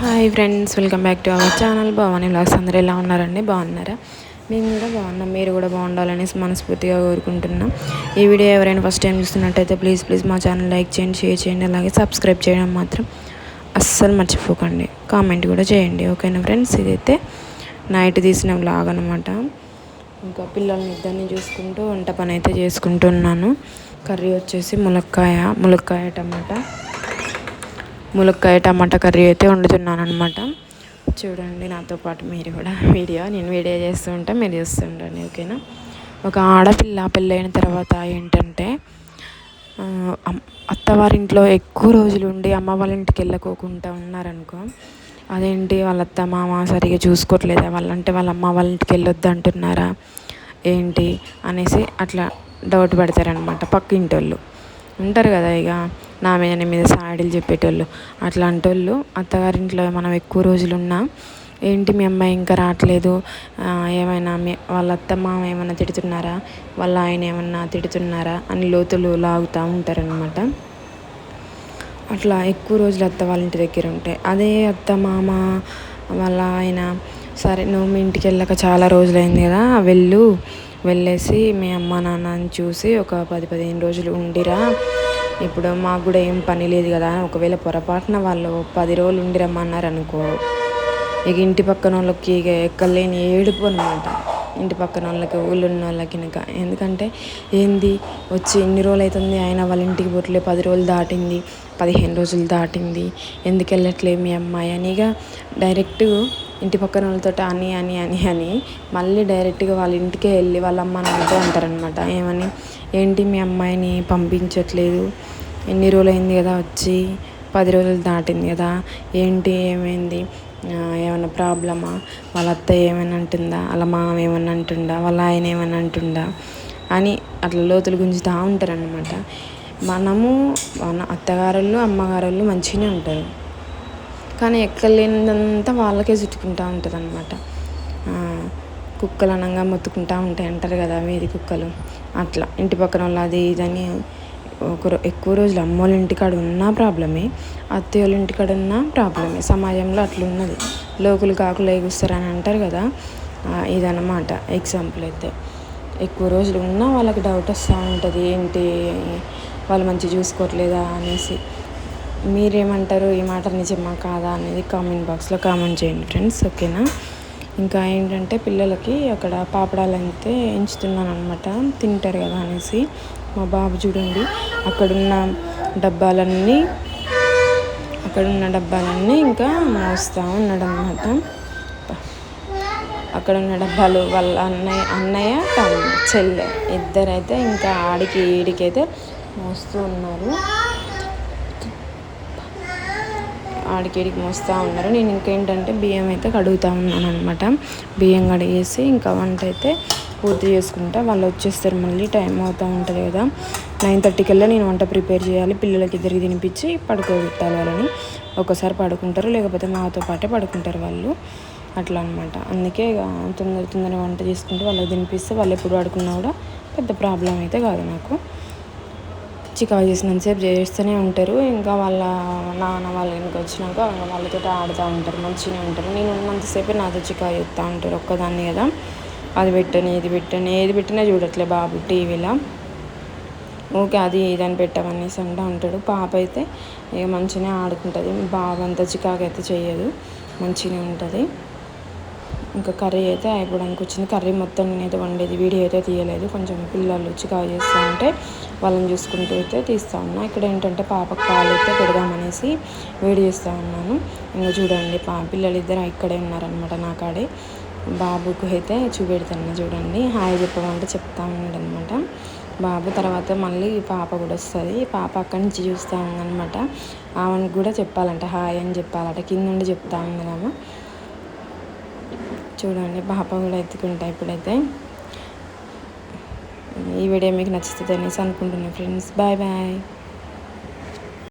Hi friends welcome back to our channel Bhavani vlogs అందరూ ఎలా ఉన్నారండి? బాగున్నారా? మేము కూడా బాగున్నాం. మీరు కూడా బాగుండాలనేసి మనస్ఫూర్తిగా కోరుకుంటున్నాం. ఈ వీడియో ఎవరైనా ఫస్ట్ టైం చూస్తున్నట్టయితే ప్లీజ్ ప్లీజ్ మా ఛానల్ లైక్ చేయండి షేర్ చేయండి అలాగే సబ్స్క్రైబ్ చేయడం మాత్రం అస్సలు మర్చిపోకండి. కామెంట్ కూడా చేయండి. ఓకేనా ఫ్రెండ్స్ ఇదైతే నైట్ తీసిన వ్లాగ్ అనమాట ఇంకా పిల్లల్ని ఇద్దరిని చూసుకుంటూ వంట పని అయితే చేసుకుంటున్నాను. కర్రీ వచ్చేసి ములక్కాయ ములక్కాయ టమాటా. ములక్కాయ టమాటా కర్రీ అయితే వండుతున్నాను అనమాట చూడండి నాతో పాటు మీరు కూడా వీడియో. నేను వీడియో చేస్తూ ఉంటా మీరు చూస్తుండండి ఓకేనా? ఒక ఆడపిల్ల పెళ్ళైన తర్వాత ఏంటంటే అత్తవారింట్లో ఎక్కువ రోజులు ఉండి అమ్మ వాళ్ళ ఇంటికి వెళ్ళకోకుండా ఉన్నారనుకో అదేంటి వాళ్ళ అత్త మామ సరిగా చూసుకోవట్లేదా? వాళ్ళంటే వాళ్ళ అమ్మ వాళ్ళ ఇంటికి వెళ్ళొద్దు అంటున్నారా? ఏంటి? అనేసి అట్లా డౌట్ పడతారనమాట పక్కింటి వాళ్ళు ఉంటారు కదా ఇక నా మీద నీ మీద సాడీలు చెప్పేటోళ్ళు. అట్లాంటి వాళ్ళు అత్తగారింట్లో మనం ఎక్కువ రోజులు ఉన్నా ఏంటి మీ అమ్మాయి ఇంకా రావట్లేదు? ఏమైనా మీ వాళ్ళ అత్తమ్మ ఏమైనా తిడుతున్నారా? వాళ్ళ ఆయన ఏమన్నా తిడుతున్నారా? అని లోతులు లాగుతూ ఉంటారనమాట అట్లా ఎక్కువ రోజులు అత్త వాళ్ళ ఇంటి దగ్గర ఉంటాయి అదే అత్త మామ వాళ్ళ ఆయన సరే నువ్వు మీ ఇంటికి వెళ్ళాక చాలా రోజులైంది కదా వెళ్ళు. వెళ్ళేసి మీ అమ్మ నాన్నని చూసి ఒక పది పదిహేను రోజులు ఉండిరా. ఇప్పుడు మాకు కూడా ఏం పని లేదు కదా ఒకవేళ పొరపాటున వాళ్ళు పది రోజులు ఉండి రమ్మన్నారు అనుకో ఇక ఇంటి పక్కన వాళ్ళకి ఇక ఎక్కలేని ఏడుపు అనమాట ఇంటి పక్కన వాళ్ళకి ఊళ్ళో ఉన్న వాళ్ళకి ఇంకా ఎందుకంటే ఏంది వచ్చి ఎన్ని రోజులు అవుతుంది ఆయన వాళ్ళ ఇంటికి పోట్లే పది రోజులు దాటింది పదిహేను రోజులు దాటింది ఎందుకు వెళ్ళట్లే మీ అమ్మాయి అని ఇక డైరెక్ట్ ఇంటి పక్కన వాళ్ళతో అని అని అని అని మళ్ళీ డైరెక్ట్గా వాళ్ళ ఇంటికే వెళ్ళి వాళ్ళ అమ్మ నాన్నతో అంటారనమాట ఏమని? ఏంటి మీ అమ్మాయిని పంపించట్లేదు? ఎన్ని రోజులు అయింది కదా వచ్చి? పది రోజులు దాటింది కదా? ఏంటి? ఏమైంది? ఏమైనా ప్రాబ్లమా? వాళ్ళ అత్త ఏమైనా అంటుందా? వాళ్ళ మామ ఏమైనా అంటుందా? వాళ్ళ ఆయన ఏమైనా అంటుందా? అని అట్లా లోతులు గుంజుతూ ఉంటారనమాట మనము మన అత్తగారులు అమ్మగారులు మంచిగానే ఉంటారు. కానీ ఎక్కలేనంతా వాళ్ళకే చుట్టుకుంటూ ఉంటుంది అనమాట కుక్కలు అనగా మొత్తుకుంటూ ఉంటాయి అంటారు కదా వీధి కుక్కలు. అట్లా ఇంటి పక్కన వాళ్ళు అది ఇదని ఒక ఎక్కువ రోజులు అమ్మోళ్ళ ఇంటికాడ ఉన్నా ప్రాబ్లమే అత్తయ్య వాళ్ళ ఇంటికాడ ఉన్నా ప్రాబ్లమే. సమాజంలో అట్లున్నది. లోకులు కాకులు ఎగుస్తారని అంటారు కదా ఇదన్నమాట ఎగ్జాంపుల్ అయితే. ఎక్కువ రోజులు ఉన్నా వాళ్ళకి డౌట్ వస్తూ ఉంటుంది ఏంటి వాళ్ళు మంచిగా చూసుకోవట్లేదా అనేసి. మీరేమంటారు ఈ మాట నిజమా కాదా అనేది కామెంట్ బాక్స్లో కామెంట్ చేయండి ఫ్రెండ్స్ ఓకేనా? ఇంకా ఏంటంటే పిల్లలకి అక్కడ పాపడాలు అయితే ఎంచుతున్నాను అనమాట తింటారు కదా అనేసి. మా బాబు చూడండి అక్కడున్న డబ్బాలన్నీ అక్కడున్న డబ్బాలన్నీ ఇంకా మోస్తూ ఉన్నాడు అనమాట అక్కడ ఉన్న డబ్బాలు వాళ్ళ అన్నయ్య అన్నయ్య తమ చెల్లె ఇద్దరైతే ఇంకా ఆడికి ఈడికైతే మోస్తూ ఉన్నారు. ఆడికేడికి మోస్తూ ఉన్నారు. నేను ఇంకేంటంటే బియ్యం అయితే కడుగుతూ ఉన్నాను అనమాట బియ్యం కడిగేసి ఇంకా వంట అయితే పూర్తి చేసుకుంటా. వాళ్ళు వచ్చేస్తారు మళ్ళీ టైం అవుతూ ఉంటుంది కదా. నైన్ థర్టీకల్లా నేను వంట ప్రిపేర్ చేయాలి. పిల్లలకి ఇద్దరికి తినిపించి పడుకోబెట్టాలి వాళ్ళని. ఒకసారి పడుకుంటారు లేకపోతే మాతో పాటే పడుకుంటారు వాళ్ళు. అట్లా అనమాట అందుకే ఇక తొందర తొందర వంట చేసుకుంటూ వాళ్ళకి తినిపిస్తే వాళ్ళు ఎప్పుడు పడుకున్నా కూడా పెద్ద ప్రాబ్లం అయితే కాదు నాకు. చికాకు చేసినంతసేపు చేస్తూనే ఉంటారు. ఇంకా వాళ్ళ నాన్న వాళ్ళ ఇంటికి వచ్చినాక వాళ్ళతో ఆడుతూ ఉంటారు మంచిగానే ఉంటారు. నేను ఉన్నంతసేపే నాతో చికా చేస్తూ ఉంటారు ఒక్కదాన్ని కదా. అది పెట్టని ఇది పెట్టని ఏది పెట్టినా చూడట్లే బాబు టీవీలో. ఓకే అది ఇదని పెట్టమనేసి అంటూ ఉంటాడు. పాప అయితే ఇక మంచిగానే ఆడుకుంటుంది. బాబు అంత చికాకు అయితే చేయదు మంచిగానే ఉంటుంది. ఇంకా కర్రీ అయితే అయిపోవడానికి వచ్చింది. కర్రీ మొత్తం నేనైతే వండేది వీడియో అయితే తీయలేదు. కొంచెం పిల్లలు చికాకు చేస్తూ ఉంటే వాళ్ళని చూసుకుంటూ అయితే తీస్తూ ఉన్నా. ఇక్కడ ఏంటంటే పాపకు పాలు అయితే పెడదామనేసి వేడి చేస్తూ ఉన్నాను. ఇంకా చూడండి పా పిల్లలు ఇద్దరు ఇక్కడే ఉన్నారనమాట నా కాడే. బాబుకు అయితే చూపెడుతున్నా చూడండి. హాయ్ చెప్పమంటే చెప్తా ఉండనమాట బాబు తర్వాత మళ్ళీ పాప కూడా వస్తుంది. పాప అక్కడి నుంచి చూస్తూ ఉందనమాట ఆమెను కూడా చెప్పాలంట హాయ్ అని చెప్పాలంట. కింద నుండి చెప్తా ఉంది చూడండి పాప కూడా ఎత్తుకుంటా ఇప్పుడైతే. ఈ వీడియో మీకు నచ్చుతుంది అనేసి అనుకుంటున్నాను ఫ్రెండ్స్. Bye bye.